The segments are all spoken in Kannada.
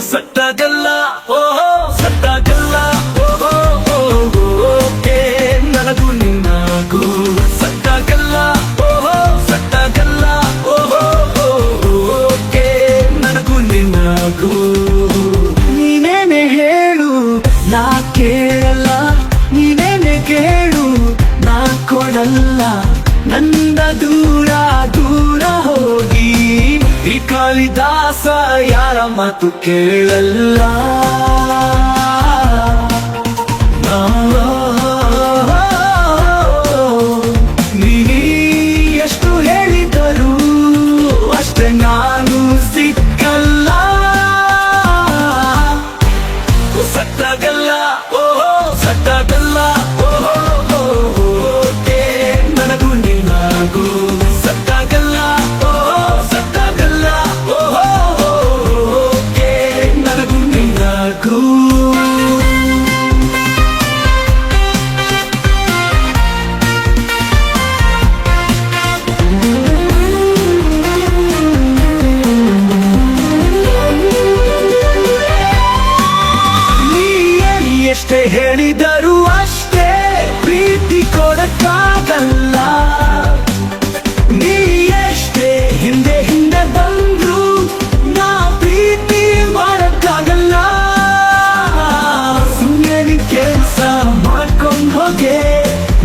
ಸತ್ತಾಗಲ್ಲ ಓಹೋ ಸತ್ತಾಗಲ್ಲ ಓಹೋ ಓಕೆ, ನನಗೂ ನಿನ್ನಗೂ ಸತ್ತಾಗಲ್ಲ ಓಹೋ ಸತ್ತಾಗಲ್ಲ ಓಹೋ, ಓಕೆ, ನನಗೂ ನಿನ್ನಗೂ. ನೀನೇನೆ ಹೇಳು, ನಾ ಕೇಳಲ್ಲ, ನೀನೇನೆ ಕೇಳು, ನಾ ಕೊಡಲ್ಲ, ನಂದ ದೂರ ದೂರ ಹೋಗಿ. ಈ ಕಾಳಿದಾಸ ಯಾರ ಮಾತು ಕೇಳಲ್ಲ? ನೀ ಎಷ್ಟು ಹೇಳಿದರು ಅಷ್ಟೇ ನಾನು ಸಿಕ್ಕಲ್ಲ. ಸತ್ತಾಗಲ್ಲ ಓಹೋ ಸತ್ತಾಗಲ್ಲ. ಹೇಳಿದರು ಅಷ್ಟೇ ಪ್ರೀತಿ ಕೊಡಕ್ಕಾಗಲ್ಲ. ನೀ ಎಷ್ಟೇ ಹಿಂದೆ ಹಿಂದೆ ಬಂದ್ರು ನಾ ಪ್ರೀತಿ ಮಾಡಕ್ಕಾಗಲ್ಲ. ಸುಮ್ಮನೆ ಕೆಲಸ ಮಾಡ್ಕೊಂಡು ಹೋಗೆ.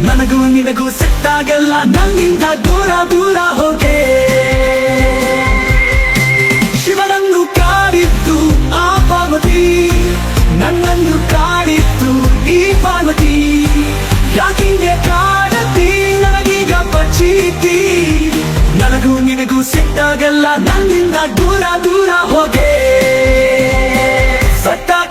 ನನಗೂ ನಿನಗೂ ಸೆಟ್ಟಾಗಲ್ಲ ನನ್ನಿಂದ ದೂರ ದೂರ ಹೋಗೆ. ಯಾಕಿಂಗೆ ಕಾಡತಿ ನನಗೀಗ ಬಚೀತಿ ನನಗೂ ನಿನಗೂ ಸಿಟ್ಟಾಗಲ್ಲ ನನ್ನಿಂದ ದೂರ ದೂರ ಹೋಗೆ. ಸತ್ತಾಗಲ್ಲ